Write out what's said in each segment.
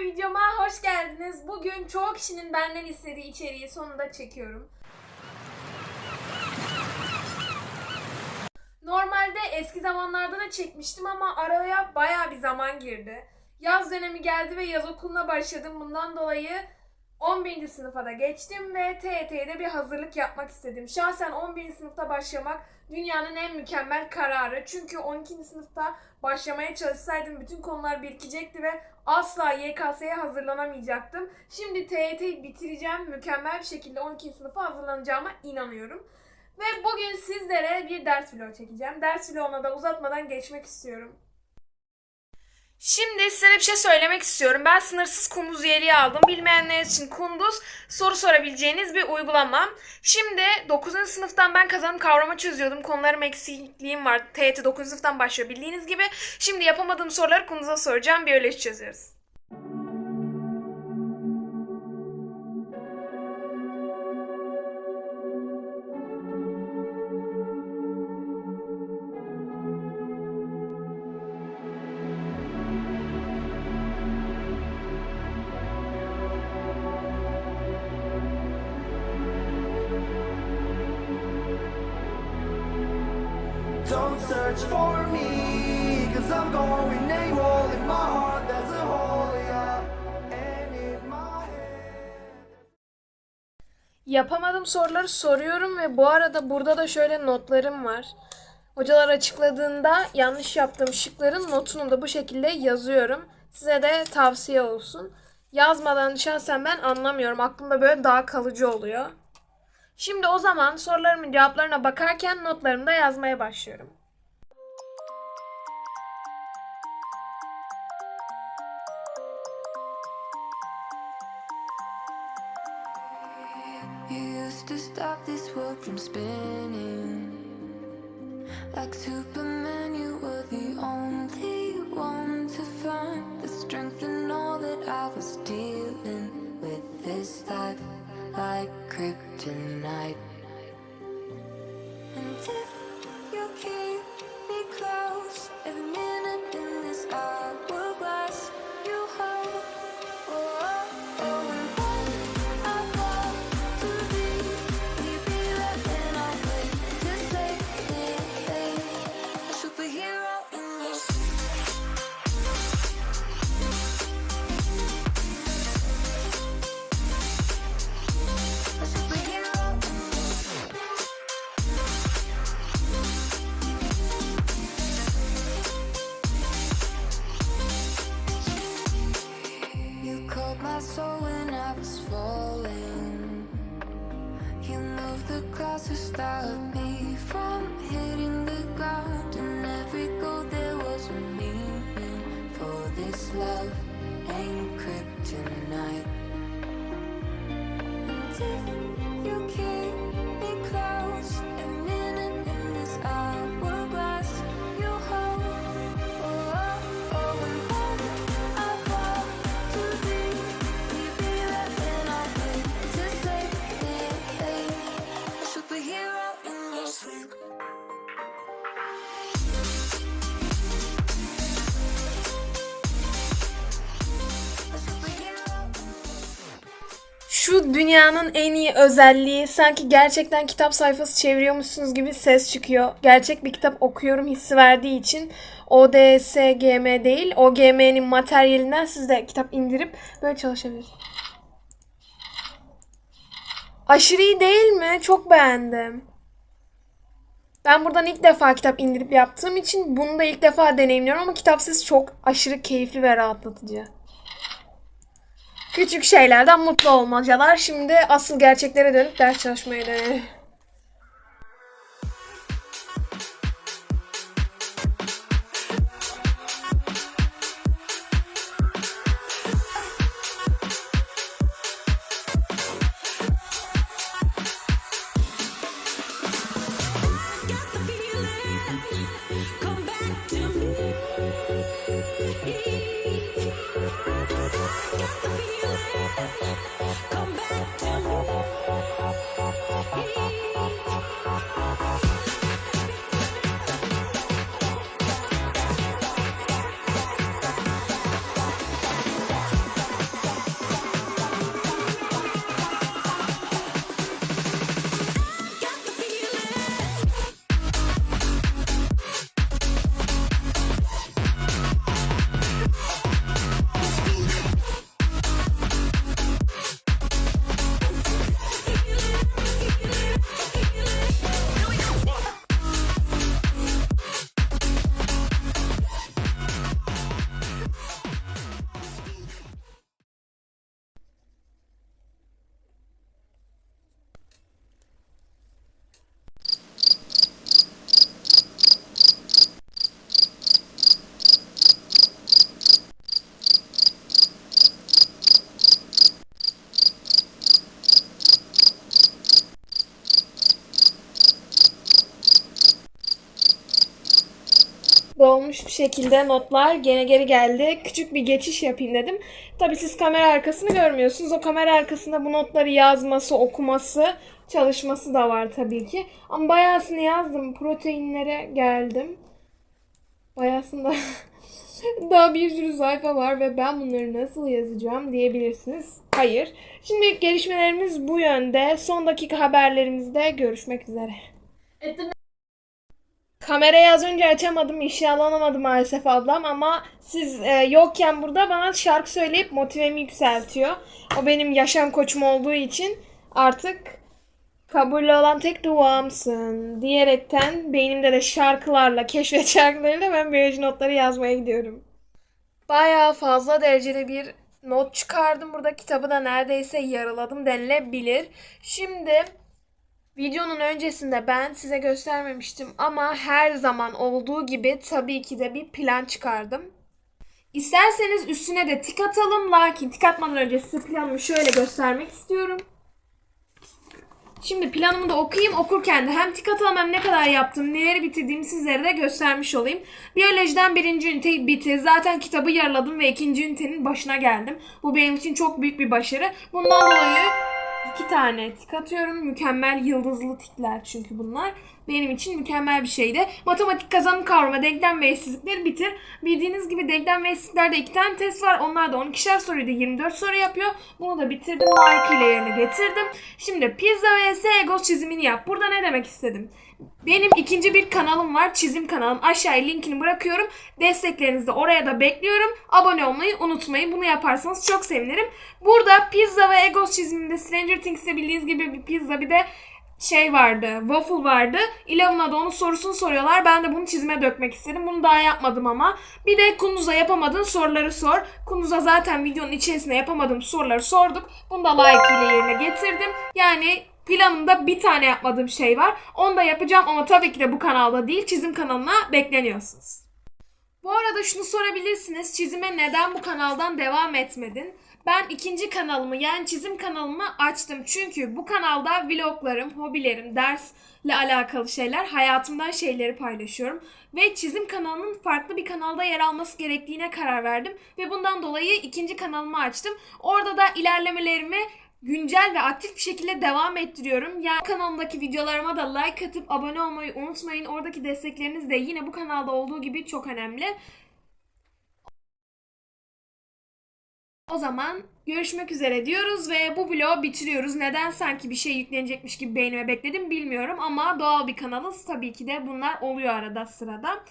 videoma hoş geldiniz. Bugün çoğu kişinin benden istediği içeriği sonunda çekiyorum. Normalde eski zamanlarda da çekmiştim ama araya baya bir zaman girdi. Yaz dönemi geldi ve yaz okuluna başladım. Bundan dolayı 11. sınıfa da geçtim ve TYT'ye de bir hazırlık yapmak istedim. Şahsen 11. sınıfta başlamak dünyanın en mükemmel kararı. Çünkü 12. sınıfta başlamaya çalışsaydım bütün konular birikecekti ve asla YKS'ye hazırlanamayacaktım. Şimdi TYT'yi bitireceğim. Mükemmel bir şekilde 12. sınıfa hazırlanacağıma inanıyorum. Ve bugün sizlere bir ders vlogu çekeceğim. Ders vloguna da uzatmadan geçmek istiyorum. Şimdi size bir şey söylemek istiyorum. Ben sınırsız kunduz üyeliği aldım. Bilmeyenler için kunduz soru sorabileceğiniz bir uygulama. Şimdi 9. sınıftan ben kazanım kavrama çözüyordum. Konularım eksikliğim var. TYT 9. sınıftan başlıyor bildiğiniz gibi. Şimdi yapamadığım soruları kunduza soracağım. Biyoloji çözüyoruz. Don't search for me, cause I'm going AWOL in my heart, there's a hole, yeah. And in my head. Yapamadığım soruları soruyorum ve bu arada burada da şöyle notlarım var. Hocalar açıkladığında yanlış yaptığım şıkların notunu da bu şekilde yazıyorum. Size de tavsiye olsun. Yazmadan şahsen ben anlamıyorum. Aklımda böyle daha kalıcı oluyor. Şimdi o zaman sorularımın cevaplarına bakarken notlarımı da yazmaya başlıyorum. To stop this world from spinning. Like Superman, you were the only one to find the strength in all that I was dealing with this life, kryptonite. And if you keep me close, every minute the clouds to stop me from hitting the ground. And every goal there was a meaning. For this love ain't kryptonite. And if you keep Şu dünyanın en iyi özelliği sanki gerçekten kitap sayfası çeviriyormuşsunuz gibi ses çıkıyor. Gerçek bir kitap okuyorum hissi verdiği için ODSGM değil OGM'nin materyalinden siz de kitap indirip böyle çalışabilirsiniz. Aşırı iyi değil mi? Çok beğendim. Ben buradan ilk defa kitap indirip yaptığım için bunu da ilk defa deneyimliyorum ama kitapsız çok aşırı keyifli ve rahatlatıcı. Küçük şeylerden mutlu olmacalar. Şimdi asıl gerçeklere dönüp ders çalışmaya dönelim. Come back to me. Dolmuş bir şekilde notlar gene geri geldi. Küçük bir geçiş yapayım dedim. Tabii siz kamera arkasını görmüyorsunuz. O kamera arkasında bu notları yazması, okuması, çalışması da var tabii ki. Ama bayağısını yazdım. Proteinlere geldim. Bayağısında daha bir sürü sayfa var ve ben bunları nasıl yazacağım diyebilirsiniz. Hayır. Şimdi gelişmelerimiz bu yönde. Son dakika haberlerimizde görüşmek üzere. Kamerayı az önce açamadım, işalanamadı maalesef ablam ama siz e, yokken burada bana şarkı söyleyip motivemi yükseltiyor. O benim yaşam koçum olduğu için artık kabul olan tek duamsın diyerekten beynimde de şarkılarla, keşfet şarkılarıyla ben biyoloji notları yazmaya gidiyorum. Bayağı fazla derecede bir not çıkardım. Burada kitabı da neredeyse yarıladım denilebilir. Şimdi Videonun öncesinde ben size göstermemiştim ama her zaman olduğu gibi tabii ki de bir plan çıkardım. İsterseniz üstüne de tik atalım lakin tik atmadan önce size planımı şöyle göstermek istiyorum. Şimdi planımı da okuyayım. Okurken de hem tik atalım hem ne kadar yaptım, neleri bitirdiğimi sizlere de göstermiş olayım. Biyolojiden birinci üniteyi bitir. Zaten kitabı yarıladım ve ikinci ünitenin başına geldim. Bu benim için çok büyük bir başarı. Bundan dolayı iki tane tik atıyorum. Mükemmel yıldızlı tikler çünkü bunlar. Benim için mükemmel bir şeydi. Matematik kazanım kavrama, denklem ve eşsizlikleri bitir. Bildiğiniz gibi denklem ve eşsizliklerde iki tane test var. Onlar da 12'şer soruydu. 24 soru yapıyor. Bunu da bitirdim. İle yerine getirdim. Şimdi pizza vs egos çizimini yap. Burada ne demek istedim? Benim ikinci bir kanalım var. Çizim kanalım. Aşağıya linkini bırakıyorum. Desteklerinizi de oraya da bekliyorum. Abone olmayı unutmayın. Bunu yaparsanız çok sevinirim. Burada pizza ve egos çiziminde Stranger Things'te bildiğiniz gibi bir pizza bir de şey vardı, waffle vardı. Eleven'a da onun sorusunu soruyorlar. Ben de bunu çizime dökmek istedim. Bunu daha yapmadım ama. Bir de Kunduz'a yapamadığın soruları sor. Kunduz'a zaten videonun içerisinde yapamadığım soruları sorduk. Bunu da like ile yerine getirdim. Yani planımda bir tane yapmadığım şey var. Onu da yapacağım ama tabii ki de bu kanalda değil. Çizim kanalına bekleniyorsunuz. Bu arada şunu sorabilirsiniz. Çizime neden bu kanaldan devam etmedin? Ben ikinci kanalımı yani çizim kanalımı açtım. Çünkü bu kanalda vloglarım, hobilerim, dersle alakalı şeyler, hayatımdan şeyleri paylaşıyorum. Ve çizim kanalının farklı bir kanalda yer alması gerektiğine karar verdim. Ve bundan dolayı ikinci kanalımı açtım. Orada da ilerlemelerimi güncel ve aktif bir şekilde devam ettiriyorum. Yani kanalımdaki videolarıma da like atıp abone olmayı unutmayın. Oradaki destekleriniz de yine bu kanalda olduğu gibi çok önemli. O zaman görüşmek üzere diyoruz ve bu vlogu bitiriyoruz. Neden sanki bir şey yüklenecekmiş gibi beynime bekledim bilmiyorum ama doğal bir kanalız. Tabii ki de bunlar oluyor arada sırada.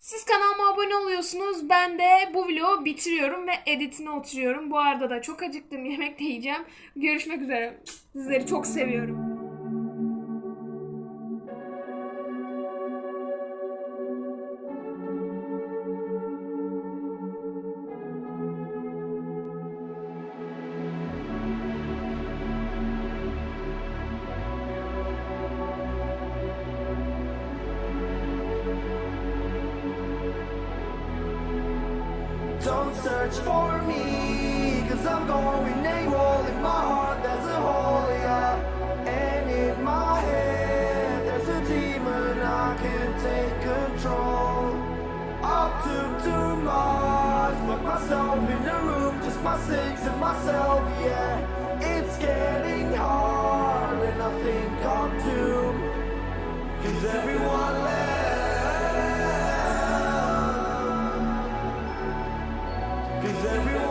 Siz kanalıma abone oluyorsunuz. Ben de bu vlogu bitiriyorum ve editine oturuyorum. Bu arada da çok acıktım. Yemek de yiyeceğim. Görüşmek üzere. Sizleri çok seviyorum. Search for me, cause I'm going AWOL in my heart, there's a hole, yeah. And in my head, there's a demon, I can't take control. I took too much, put myself in a room, just my six and myself, yeah. It's getting hard, and I think I'm doomed. Cause everyone left. Everyone